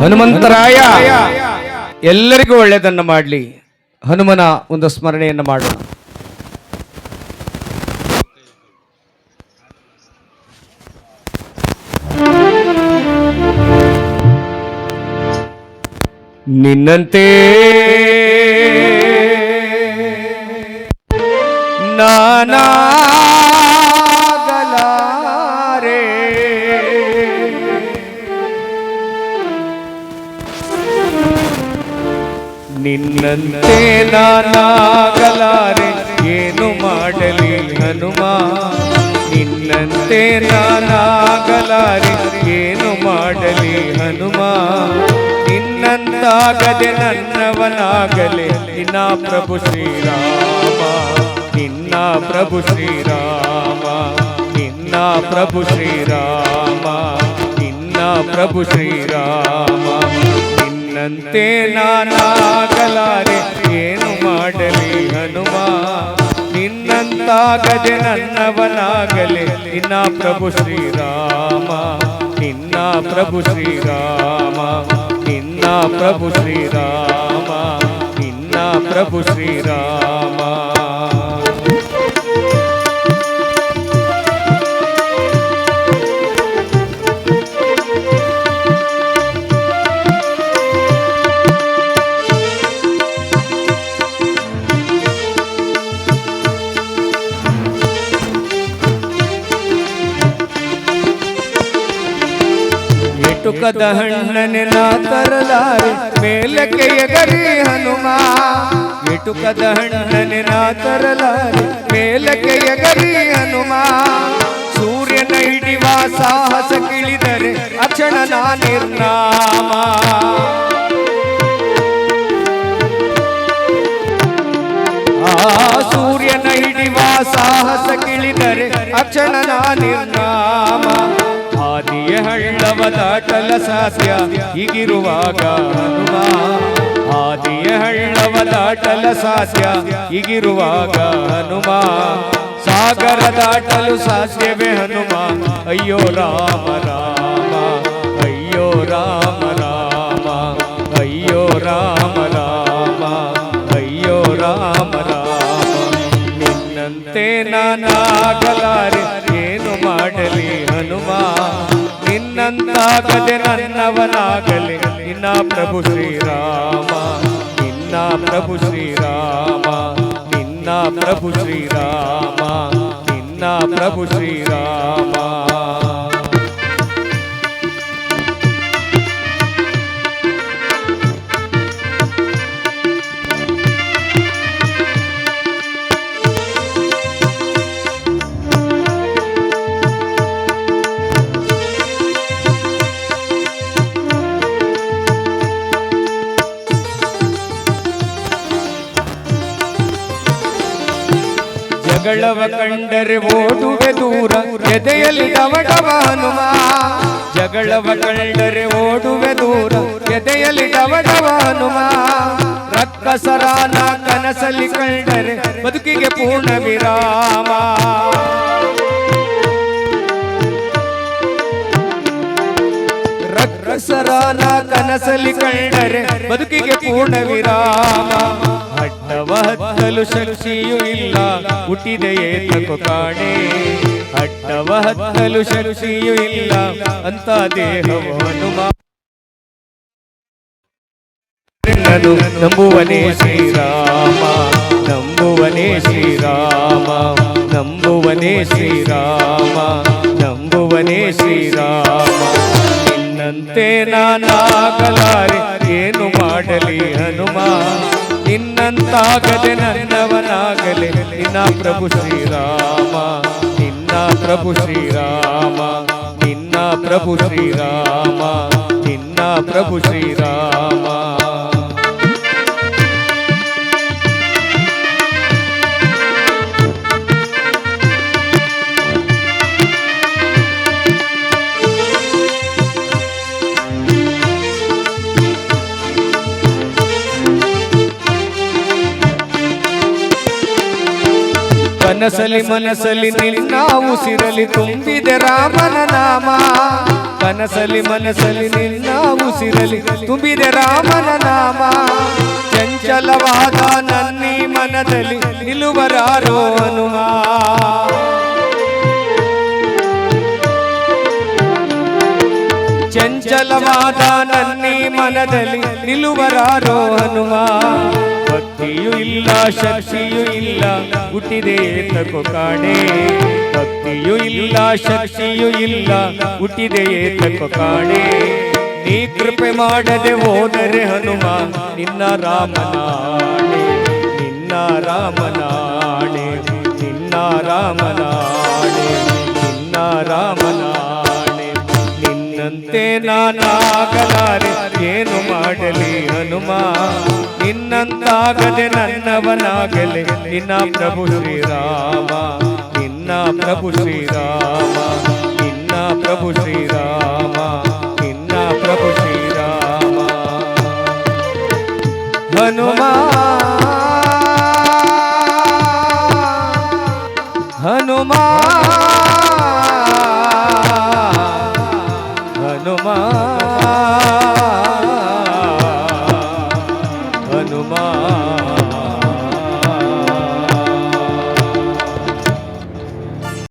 ಹನುಮಂತರಾಯ ಎಲ್ಲರಿಗೂ ಒಳ್ಳೆಯದನ್ನು ಮಾಡಲಿ. ಹನುಮನ ಒಂದು ಸ್ಮರಣೆಯನ್ನು ಮಾಡೋಣ. ನಿನ್ನಂತೆ ನಾನಾಗಲಾರೆ ನಿನ್ನಂತೆ ನಾನಾಗಲಾರೆ ಏನು ಮಾಡಲಿ ಹನುಮ ನಿನ್ನಂತೆ ನಾನಾಗಲಾರೆ ಏನು ಮಾಡಲಿ ಹನುಮ ನಿನ್ನಂತಾಗದೆ ನನ್ನವನಾಗಲೆ ನಿನ್ನ ಪ್ರಭು ಶ್ರೀರಾಮ ನಿನ್ನ ಪ್ರಭು ಶ್ರೀರಾಮ ನಿನ್ನ ಪ್ರಭು ಶ್ರೀರಾಮ ನಿನ್ನ ಪ್ರಭು ಶ್ರೀರಾಮ ನಿನ್ನಂತೆ ನಾನಾಗಲಾರೆ, ಏನು ಮಾಡಲಿ ಹನುಮ? ನಿನ್ನಂತಾಗದೆ ನನ್ನವನಾಗಲಿ, ನಿನ್ನ ಪ್ರಭು ಶ್ರೀರಾಮ. ನಿನ್ನ ಪ್ರಭು ಶ್ರೀರಾಮ. ನಿನ್ನ ಪ್ರಭು ಶ್ರೀರಾಮ. ನಿನ್ನ ಪ್ರಭು ಶ್ರೀರಾಮ. ಎಟುಕದ ಹಣ್ಣನೆ ನಾ ತರಲಾರೆ ಮೇಲಕ್ಕೆ ಎಗರಿ ಹನುಮ ಎಟುಕದ ಹಣ್ಣನೆ ನಾ ತರಲಾರೆ ಮೇಲಕ್ಕೆ ಎಗರಿ ಹನುಮ ಸೂರ್ಯನ ಹಿಡಿವ ಸಾಹಸ ಕಿಳಿದರೆ ಅಕ್ಷಣ ನಾ ನಿರ್ನಾಮ ಆ ಸೂರ್ಯನ ಹಿಡಿವ ಸಾಹಸ ಕಿಳಿದರೆ ಅಕ್ಷಣ ನಾ ನಿರ್ನಾಮ ಆದಿಯ ಹಳ್ಳವ ದಾಟಲ ಸಾಧ್ಯ ಈಗಿರುವಾಗ ಹನುಮ ಆದಿಯ ಹಳ್ಳವ ದಾಟಲ ಸಾಧ್ಯ ಈಗಿರುವಾಗ ಹನುಮ ಸಾಗರ ದಾಟಲು ಸಾಧ್ಯವೇ ಹನುಮ. ಅಯ್ಯೋ ರಾಮ ರಾಮ, ಅಯ್ಯೋ ರಾಮ ರಾಮ, ಅಯ್ಯೋ ರಾಮ ರಾಮ, ಅಯ್ಯೋ ರಾಮ ರಾಮ. ನಿನ್ನಂತೆ ನಾನಾಗಲಾರೆ, ಏನು ಮಾಡಲಿ ಹನುಮ? ನಿನ್ನಂತಾಗದೆ ನನ್ನವನಾಗಲಿ. ನಿನ್ನ ಪ್ರಭು ಶ್ರೀರಾಮ. ನಿನ್ನ ಪ್ರಭು ಶ್ರೀರಾಮ. ನಿನ್ನ ಪ್ರಭು ಶ್ರೀರಾಮ. ನಿನ್ನ ಪ್ರಭು ಶ್ರೀರಾಮ. ಜಗಳವ ಕಂಡರೆ ಓಡುವೆ ದೂರ, ಎದೆಯಲ್ಲಿ ಡವಡವ ಹನುಮ ಜಗಳವ ಕಂಡರೆ ಓಡುವೆ ದೂರ, ಎದೆಯಲ್ಲಿ ಡವಡವ ಹನುಮ ರಕ್ಕಸರಾನ ಕನಸಲ್ಲಿ ಕಂಡರೆ ಬದುಕಿಗೆ ಪೂರ್ಣ ವಿರಾಮ ರಕ್ಕಸರಾನ ಕನಸಲಿ ಕಂಡರೆ ಬದುಕಿಗೆ ಪೂರ್ಣ ವಿರಾಮ ಅಡ್ಡವ ಹತ್ತಲು ಶಕ್ತಿಯೂ ಇಲ್ಲ. ಹುಟ್ಟಿದೆಯೇ ತಕು ಕಾಣೆ. ಅಡ್ಡವ ಹತ್ತಲು ಶಕ್ತಿಯೂ ಇಲ್ಲ. ಅಂತ ದೇಹವನ್ನು ನಂಬುವನೇ ಶ್ರೀರಾಮ. ನಂಬುವನೇ ಶ್ರೀರಾಮ. ನಂಬುವನೇ ಶ್ರೀರಾಮ. ನಂಬುವನೇ ಶ್ರೀರಾಮ. ನಿನ್ನಂತೆ ನಾನಾಗಲಾರೆ. ಏನು ಮಾಡಲಿ ಹನುಮ? ನಿನ್ನಂತಾಗದೆ ನನ್ನವನಾಗಲಿ ನಿನ್ನ ಪ್ರಭು ಶ್ರೀರಾಮ ನಿನ್ನ ಪ್ರಭು ಶ್ರೀರಾಮ ನಿನ್ನ ಪ್ರಭು ಶ್ರೀರಾಮ ನಿನ್ನ ಪ್ರಭು ಶ್ರೀರಾಮ ಕನಸಲಿ ಮನಸಲಿ ನಿನ್ನ ಉಸಿರಲಿ ತುಂಬಿದೆ ರಾಮನ ನಾಮ ಕನಸಲಿ ಮನಸಲಿ ನಿನ್ನ ಉಸಿರಲಿ ತುಂಬಿದೆ ರಾಮನ ನಾಮ ಚಂಚಲವಾದ ನನ್ನಿ ಮನದಲ್ಲಿ ನಿಲುವರಾರೋ ಹನುಮ ಚಂಚಲವಾದ ನನ್ನಿ ಮನದಲ್ಲಿ ನಿಲುವರಾರೋ ಹನುಮ ಭಕ್ತಿಯೂ ಇಲ್ಲ, ಶಕ್ತಿಯೂ ಇಲ್ಲ, ಹುಟ್ಟಿದೆ ತಕೋ ಕಾಣೆ. ಭಕ್ತಿಯೂ ಇಲ್ಲ, ಶಕ್ತಿಯೂ ಇಲ್ಲ, ಹುಟ್ಟಿದೆ ತಕೋ ಕಾಣೆ. ನೀ ಕೃಪೆ ಮಾಡದೆ ಹೋದರೆ ಹನುಮ, ನಿನ್ನ ರಾಮನಾಣೆ ನಿನ್ನ ರಾಮನಾಣೆ ನಿನ್ನ ರಾಮನಾಣೆ ನಿನ್ನಂತೆ ಏನು ಮಾಡಲಿ ಹನುಮ? ನಿನ್ನಂತಾಗದೆ ನನ್ನವನಾಗಲಿ, ನಿನ್ನ ಪ್ರಭು ಶ್ರೀರಾಮ, ನಿನ್ನ ಪ್ರಭು ಶ್ರೀರಾಮ, ನಿನ್ನ ಪ್ರಭು ಶ್ರೀರಾಮ, ನಿನ್ನ ಪ್ರಭು ಶ್ರೀರಾಮ. ಹನುಮ ಹನುಮ